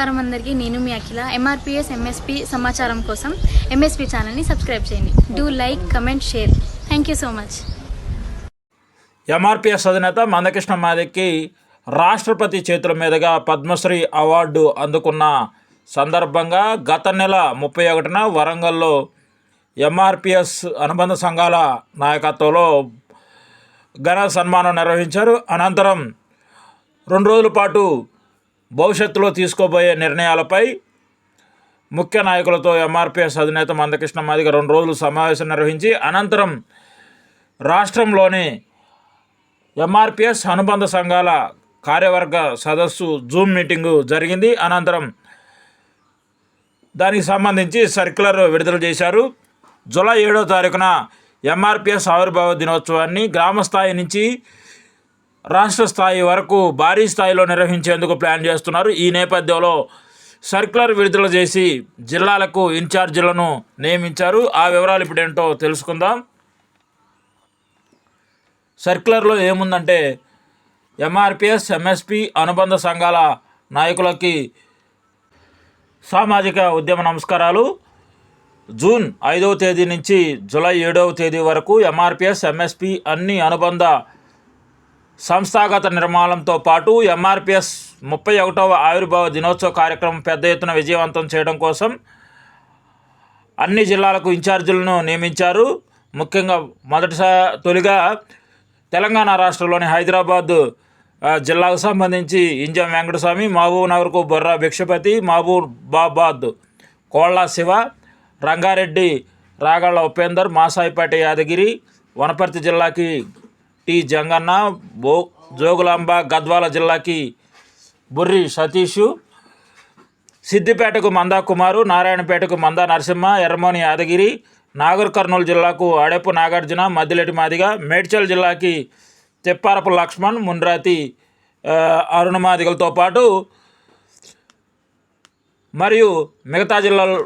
నమస్కారం అందరికీ. నేను మీ అఖిల. ఎంఆర్పిఎస్ ఎంఎస్పి సమాచారం కోసం ఎంఎస్పి ఛానల్ని సబ్స్క్రైబ్ చేయండి. Do like comment share thank you so much MRPS అధినేత మందకృష్ణ మాదికి రాష్ట్రపతి చేతుల మీదుగా పద్మశ్రీ అవార్డు అందుకున్న సందర్భంగా గత నెల ముప్పై ఒకటిన వరంగల్లో ఎంఆర్పిఎస్ అనుబంధ సంఘాల నాయకత్వంలో ఘన సన్మానం నిర్వహించారు. అనంతరం రెండు రోజుల పాటు భవిష్యత్తులో తీసుకోబోయే నిర్ణయాలపై ముఖ్య నాయకులతో ఎంఆర్పిఎస్ అధినేత మందకృష్ణ మాదిగ రెండు రోజులు సమావేశం నిర్వహించి అనంతరం రాష్ట్రంలోని ఎంఆర్పిఎస్ అనుబంధ సంఘాల కార్యవర్గ సదస్సు జూమ్ మీటింగు జరిగింది. అనంతరం దానికి సంబంధించి సర్క్యులర్ విడుదల చేశారు. జూలై ఏడో తారీఖున ఎంఆర్పిఎస్ ఆవిర్భావ దినోత్సవాన్ని గ్రామస్థాయి నుంచి రాష్ట్ర స్థాయి వరకు భారీ స్థాయిలో నిర్వహించేందుకు ప్లాన్ చేస్తున్నారు. ఈ నేపథ్యంలో సర్క్యులర్ విడుదల చేసి జిల్లాలకు ఇన్ఛార్జీలను నియమించారు. ఆ వివరాలు ఇప్పుడు ఏంటో తెలుసుకుందాం. సర్క్యులర్లో ఏముందంటే ఎంఆర్పిఎస్ ఎంఎస్పి అనుబంధ సంఘాల నాయకులకి సామాజిక ఉద్యమ నమస్కారాలు. జూన్ ఐదవ తేదీ నుంచి జూలై ఏడవ తేదీ వరకు ఎంఆర్పిఎస్ ఎంఎస్పి అన్ని అనుబంధ సంస్థాగత నిర్మాణంతో పాటు ఎంఆర్పిఎస్ ముప్పై ఒకటవ ఆవిర్భావ దినోత్సవ కార్యక్రమం పెద్ద ఎత్తున విజయవంతం చేయడం కోసం అన్ని జిల్లాలకు ఇన్ఛార్జీలను నియమించారు. ముఖ్యంగా మొదటిసారి తొలిగా తెలంగాణ రాష్ట్రంలోని హైదరాబాద్ జిల్లాకు సంబంధించి ఇంజం వెంకటస్వామి మహబూబ్నగర్కు బొర్రా భిక్షపతి మహబూబాబాద్ కోళ్ళ శివ రంగారెడ్డి రాగాళ్ళ ఉపేందర్ మాసాయిపేట యాదగిరి వనపర్తి జిల్లాకి టి జంగన్న బో జోగులాంబ గద్వాల జిల్లాకి బుర్రి సతీషు సిద్దిపేటకు మందా కుమారు నారాయణపేటకు మందా నరసింహ ఎర్రమోని యాదగిరి నాగర్ కర్నూలు జిల్లాకు అడెపు నాగార్జున మద్దిలెటి మాదిగ మేడ్చల్ జిల్లాకి తెప్పారపు లక్ష్మణ్ మున్రాతి అరుణమాదిగలతో అరుణ మాదిగలతో పాటు మరియు మిగతా జిల్లాలు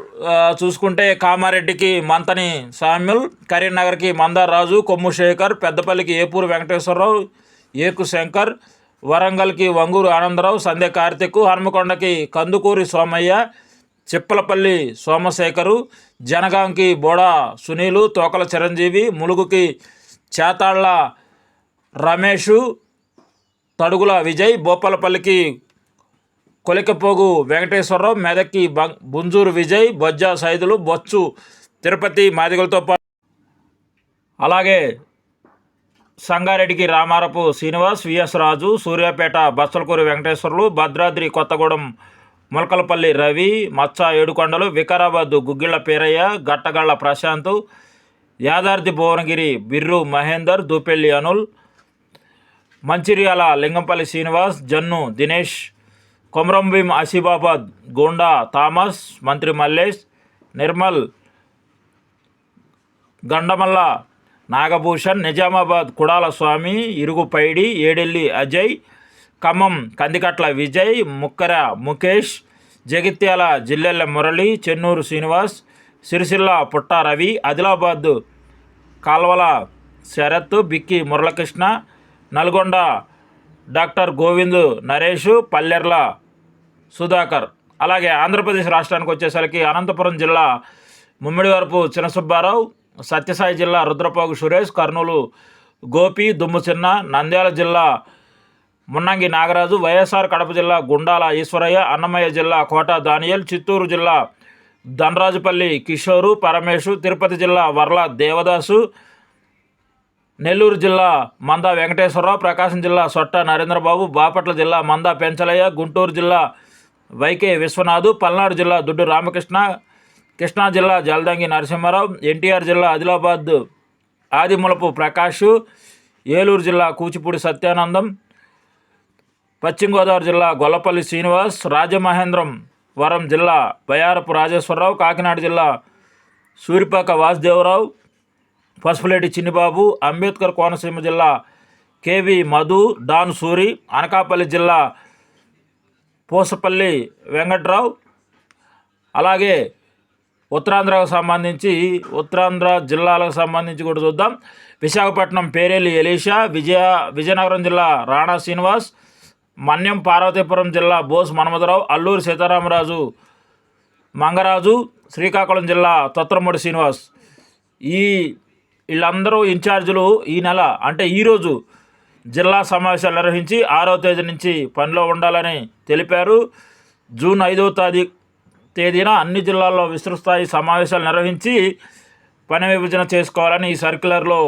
చూసుకుంటే కామారెడ్డికి మంతని సామ్యుల్ కరీంనగర్కి మందార్ రాజు కొమ్ము శేఖర్ పెద్దపల్లికి ఏపూరు వెంకటేశ్వరరావు ఏకు శంకర్ వరంగల్కి వంగూరు ఆనందరావు సంధ్య కార్తిక్ హనుమకొండకి కందుకూరి సోమయ్య చిప్పలపల్లి సోమశేఖరు జనగాంకి బోడా సునీలు తోకల చిరంజీవి ములుగుకి చేతాళ్ళ రమేషు తడుగుల విజయ్ బోపలపల్లికి కొలికపోగు వెంకటేశ్వరరావు మెదక్కి బం- బుంజూరు విజయ్ బొజ్జా సైదులు బొచ్చు తిరుపతి మాదిగలతో పాటు అలాగే సంగారెడ్డికి Ramarapu Srinivas V S Raju Suryapet Bachchalakuri Venkateswarlu Bhadradri Kothagudem Mulakalapalli Ravi Maccha Yedukondalu Vikarabad Guggilla Perayya Gattagalla Prashanth Yadadri Bhuvanagiri Birru Mahender Dupelli Anul Mancherial Lingampalli Srinivas Jannu Dinesh Komaram Bheem Asifabad Gonda Thomas Mantri Mallesh Nirmal Gandamalla Nagabhushan Nizamabad కుడాల స్వామి ఇరుగుపైడి ఏడెల్లి అజయ్ ఖమ్మం కందికట్ల విజయ్ ముక్కర Mukesh Jagtial Jillella Murali Chennur Srinivas Sircilla Putta Ravi Adilabad Kalvala Sarath Bikki Muralakrishna Nalgonda doctor Govind Naresh Pallerla Sudhakar. అలాగే ఆంధ్రప్రదేశ్ రాష్ట్రానికి వచ్చేసరికి అనంతపురం జిల్లా ముమ్మిడివరపు చినసుబ్బారావు సత్యసాయి జిల్లా రుద్రపోగు సురేష్ కర్నూలు గోపి దుమ్ము చిన్న నంద్యాల జిల్లా మున్నంగి నాగరాజు వైఎస్ఆర్ కడప జిల్లా గుండాల ఈశ్వరయ్య అన్నమయ్య జిల్లా కోట దానియల్ చిత్తూరు జిల్లా ధనరాజుపల్లి కిషోరు పరమేశు తిరుపతి జిల్లా వర్ల దేవదాసు నెల్లూరు జిల్లా మందా వెంకటేశ్వరరావు ప్రకాశం జిల్లా సొట్ట నరేంద్రబాబు బాపట్ల జిల్లా మందా పెంచలయ్య గుంటూరు జిల్లా వైకే విశ్వనాథు పల్నాడు జిల్లా దుడ్డు రామకృష్ణ కృష్ణా జిల్లా జలదంగి నరసింహారావు ఎన్టీఆర్ జిల్లా ఆదిలాబాద్ ఆదిమూలపు ప్రకాష్ ఏలూరు జిల్లా కూచిపూడి సత్యానందం పశ్చిమ గోదావరి జిల్లా గొల్లపల్లి శ్రీనివాస్ రాజమహేంద్రం వరం జిల్లా బయారపు రాజేశ్వరరావు కాకినాడ జిల్లా సూరిపాక వాసుదేవరావు పసుపులేటి చిన్నిబాబు అంబేద్కర్ కోనసీమ జిల్లా K V Madhu Don Suri Anakapalli జిల్లా పూసపల్లి వెంకట్రావు అలాగే ఉత్తరాంధ్రకు సంబంధించి ఉత్తరాంధ్ర జిల్లాలకు సంబంధించి కూడా చూద్దాం. విశాఖపట్నం పేరేలి ఎలీషా విజయ విజయనగరం జిల్లా రాణా శ్రీనివాస్ మన్యం పార్వతీపురం జిల్లా బోస్ మన్మధరావు అల్లూరి సీతారామరాజు మంగరాజు శ్రీకాకుళం జిల్లా తొత్రమూడి శ్రీనివాస్. ఈ వీళ్ళందరూ ఇన్ఛార్జీలు ఈ నెల అంటే ఈరోజు జిల్లా సమావేశాలు నిర్వహించి ఆరో తేదీ నుంచి పనిలో ఉండాలని తెలిపారు. జూన్ ఐదవ తేదీ తేదీన అన్ని జిల్లాల్లో విస్తృతస్థాయి సమావేశాలు నిర్వహించి పని విభజన చేసుకోవాలని ఈ సర్క్యులర్లో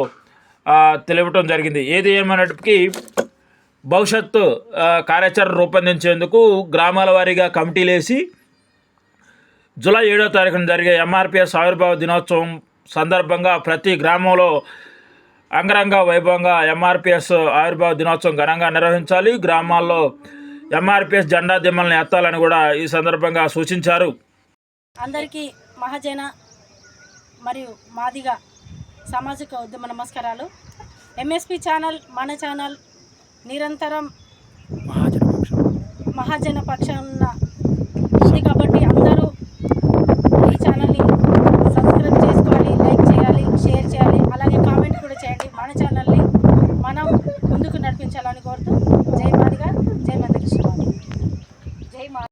తెలియటం జరిగింది. ఏది ఏమైనప్పటికీ భవిష్యత్తు కార్యాచరణ రూపొందించేందుకు గ్రామాల వారీగా కమిటీలు వేసి జూలై ఏడో తారీఖున జరిగే ఎంఆర్పిఎస్ ఆవిర్భావ దినోత్సవం సందర్భంగా ప్రతి గ్రామంలో అంగరంగ వైభవంగా ఎంఆర్పిఎస్ ఆవిర్భావ దినోత్సవం ఘనంగా నిర్వహించాలి. గ్రామాల్లో ఎంఆర్పిఎస్ జెండా దిమ్మల్ని ఎత్తాలని కూడా ఈ సందర్భంగా సూచించారు. అందరికీ మహాజన మరియు మాదిగ సామాజిక ఉద్యమ నమస్కారాలు. ఎంఎస్పి ఛానల్ మన ఛానల్ నిరంతరం మహాజన పక్షాన